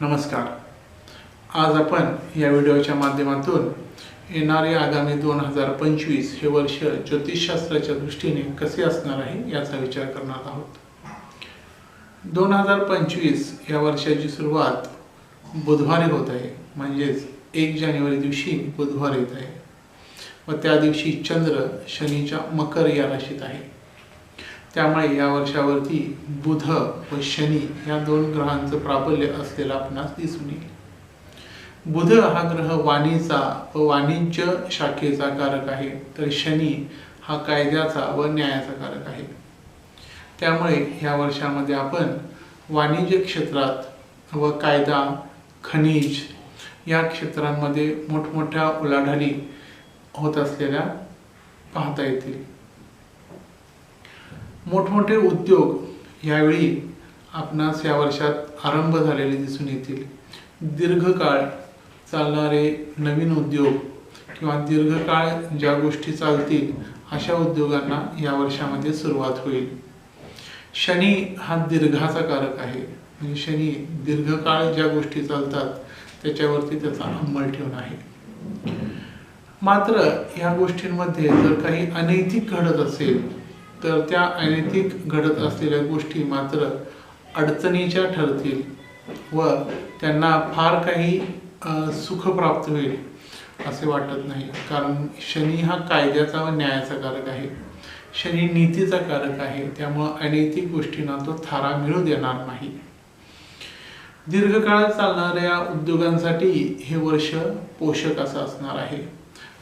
नमस्कार. आज आपण या व्हिडिओच्या माध्यमातून येणारे आगामी दोन हजार पंचवीस हे वर्ष ज्योतिषशास्त्राच्या दृष्टीने कसे असणार आहे याचा विचार करणार आहोत. दोन हजार पंचवीस या वर्षाची सुरुवात बुधवारी होत आहे. म्हणजेच एक जानेवारी दिवशी बुधवार येत आहे. व त्या दिवशी चंद्र शनीच्या मकर या राशीत आहे. त्यामुळे या वर्षावरती बुध व शनी या दोन ग्रहांचं प्राबल्य असलेलं आपणास दिसून येईल. बुध हा ग्रह वाणीचा व वाणिज्य शाखेचा कारक आहे तर शनी हा कायद्याचा व न्यायाचा कारक आहे. त्यामुळे ह्या वर्षामध्ये आपण वाणिज्य क्षेत्रात व कायदा खनिज या क्षेत्रांमध्ये मोठमोठ्या उलाढाली होत असलेल्या पाहता येतील. मोठमोठे उद्योग यावेळी आपणास या वर्षात आरंभ झालेले दिसून येतील. दीर्घकाळ चालणारे नवीन उद्योग किंवा दीर्घकाळ ज्या गोष्टी चालतील अशा उद्योगांना या वर्षामध्ये सुरुवात होईल. शनी हा दीर्घाचा कारक आहे. म्हणजे शनी दीर्घकाळ ज्या गोष्टी चालतात त्याच्यावरती त्याचा अंमल ठेवून आहे. मात्र या गोष्टींमध्ये जर काही अनैतिक घडत असेल तर त्या अनैतिक घडत असलेल्या गोष्टी मात्र अडचणीच्या ठरतील व त्यांना फार काही सुख प्राप्त होईल असे वाटत नाही. कारण शनी हा कायद्याचा व न्यायाचा कारक आहे. शनी नीतीचा कारक आहे. त्यामुळं अनैतिक गोष्टींना तो थारा मिळू देणार नाही. दीर्घकाळ चालणाऱ्या उद्योगांसाठी हे वर्ष पोषक असं असणार आहे.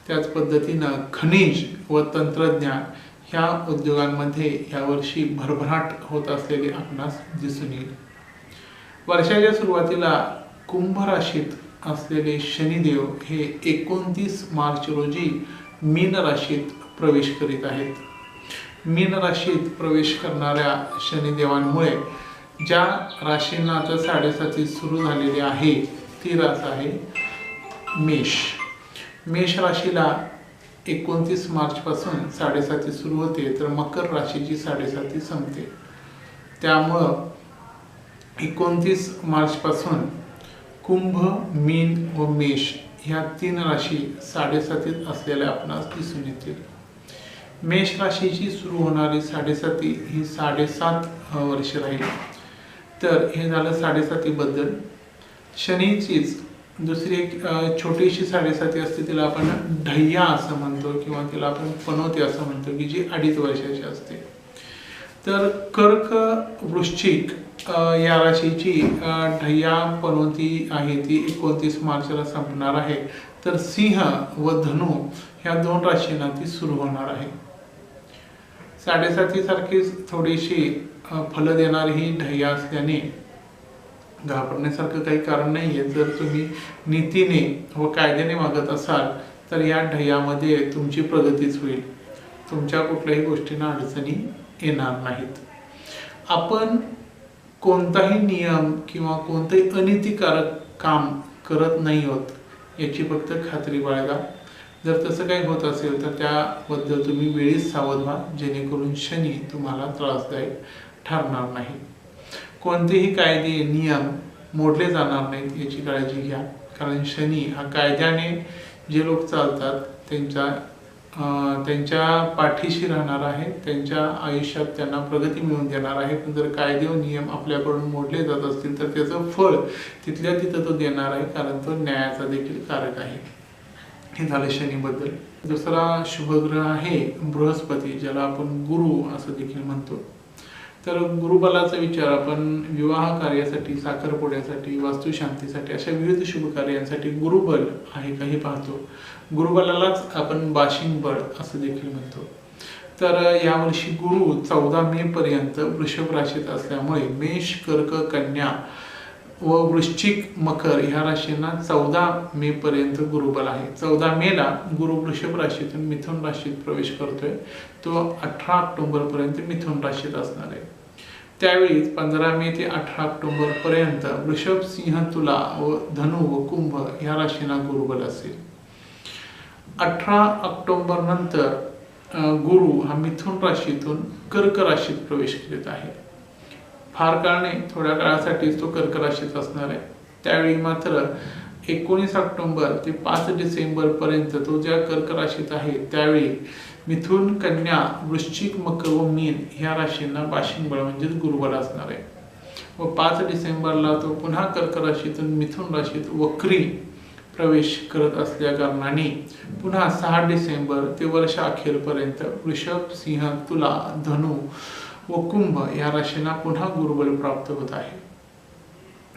त्याच पद्धतीनं खनिज व तंत्रज्ञान ह्या उद्योगांमध्ये यावर्षी भरभराट होत असलेले आपणास दिसून येईल. वर्षाच्या सुरुवातीला कुंभ राशीत असलेले शनिदेव हे एकोणतीस मार्च रोजी मीन राशीत प्रवेश करीत आहेत. मीन राशीत प्रवेश करणाऱ्या शनिदेवांमुळे ज्या राशींना आता साडेसाती सुरू झालेली आहे ती रास आहे मेष. मेष राशीला एकोणतीस मार्चपासून साडेसाती सुरू होते तर मकर राशीची साडेसाती संपते. त्यामुळं एकोणतीस मार्चपासून कुंभ मीन व मेष ह्या तीन राशी साडेसातीत असलेल्या आपणास दिसून येतील. मेष राशीची सुरू होणारी साडेसाती ही साडेसात वर्ष राहील. तर हे झालं साडेसातीबद्दल. शनीचीच दुसरी एक छोटीशी साडेसाती असते तिला आपण ढय्या असं म्हणतो किंवा तिला आपण पनोती असं म्हणतो की जी अडीच वर्षाची असते. तर कर्क वृश्चिक या राशीची ढय्या पनोती आहे ती एकोणतीस मार्चला संपणार आहे. तर सिंह व धनु ह्या दोन राशींना ती सुरू होणार आहे. साडेसाती सारखीच थोडीशी फल फलं देणारी ही ढय्या असल्याने घाबरण्यासारखं काही कारण नाही आहे जर तुम्ही नीतीने व कायद्याने वागत असाल तर या ढय्यामध्ये तुमची प्रगतीच होईल. तुमच्या कुठल्याही गोष्टींना अडचणी येणार नाहीत. आपण कोणताही नियम किंवा कोणतंही अनितिकारक काम करत नाही होत याची फक्त खात्री बाळगा. जर तसं काही होत असेल तर त्याबद्दल तुम्ही वेळीच सावध व्हा जेणेकरून शनी तुम्हाला त्रासदायक ठरणार नाही. कोणतेही कायदे नियम मोडले जाणार नाहीत याची काळजी घ्या. कारण शनी हा कायद्याने जे लोक चालतात त्यांच्या त्यांच्या पाठीशी राहणार आहे त्यांच्या आयुष्यात त्यांना प्रगती मिळवून देणार आहे पण जर कायदे व नियम आपल्याकडून मोडले जात असतील तर त्याचं फळ तिथल्या तिथं तो देणार आहे. कारण तो न्यायाचा देखील कारक आहे. हे झालं शनीबद्दल. दुसरा शुभग्रह आहे बृहस्पती ज्याला आपण गुरु असं देखील म्हणतो. तर गुरुबलाचा विचार आपण विवाह कार्यासाठी साखरपुड्यासाठी वास्तुशांतीसाठी अशा विविध शुभ कार्यांसाठी गुरुबल आहे का हे पाहतो. गुरुबलालाच आपण बाशिंग बळ असं देखील म्हणतो. तर यावर्षी गुरु चौदा मे पर्यंत वृषभ राशीत असल्यामुळे मेष कर्क कन्या व वृश्चिक मकर ह्या राशींना चौदा मे पर्यंत गुरुबल आहे. चौदा मेला गुरु वृषभ राशीतून मिथुन राशीत प्रवेश करतोय. तो अठरा ऑक्टोबर पर्यंत मिथुन राशीत असणार आहे. त्यावेळी पंधरा मे ते अठरा ऑक्टोबर पर्यंत वृषभ सिंह तुला व धनु व कुंभ ह्या राशींना गुरुबल असेल. अठरा ऑक्टोबर नंतर गुरु हा मिथुन राशीतून कर्क राशीत प्रवेश करीत आहे. फार काळ नाही थोड्या काळासाठीच तो कर्क राशीत असणार आहे. त्यावेळी मात्र एकोणीस ऑक्टोंबर ते पाच डिसेंबर पर्यंत तो ज्या कर्क राशीत आहे त्यावेळी मिथुन कन्या वृश्चिक मकर व मीन ह्या राशींना पाशिंबळ म्हणजेच गुरुबळ असणार आहे. व पाच डिसेंबरला तो पुन्हा कर्क राशीतून मिथुन राशीत वक्री प्रवेश करत असल्या कारणाने पुन्हा सहा डिसेंबर ते वर्ष अखेरपर्यंत वृषभ सिंह तुला धनु व कुंभ या राशींना पुन्हा गुरुबल प्राप्त होत आहे.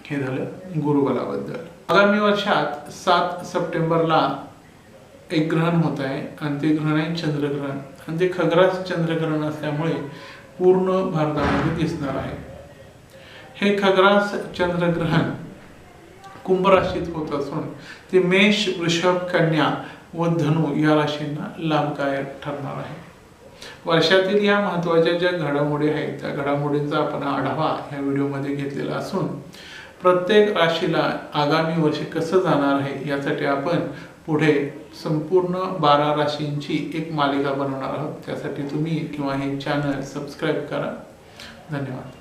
हे झालं गुरुबलाबद्दल आगामी वर्षात सात सप्टेंबरला एक ग्रहण होत आहे आणि ते ग्रहण आहे चंद्रग्रहण. आणि ते खग्रास चंद्रग्रहण असल्यामुळे पूर्ण भारतामध्ये दिसणार आहे. हे खग्रास चंद्रग्रहण कुंभ राशीत होत असून ते मेष वृषभ कन्या व धनु या राशींना लाभदायक ठरणार आहे. वर्षातील या महत्त्वाच्या ज्या घडामोडी आहेत त्या घडामोडींचा आपण आढावा या व्हिडिओमध्ये घेतलेला असून प्रत्येक राशीला आगामी वर्ष कसं जाणार आहे यासाठी आपण पुढे संपूर्ण बारा राशींची एक मालिका बनवणार आहोत. त्यासाठी तुम्ही किंवा हे चॅनल सबस्क्राईब करा. धन्यवाद.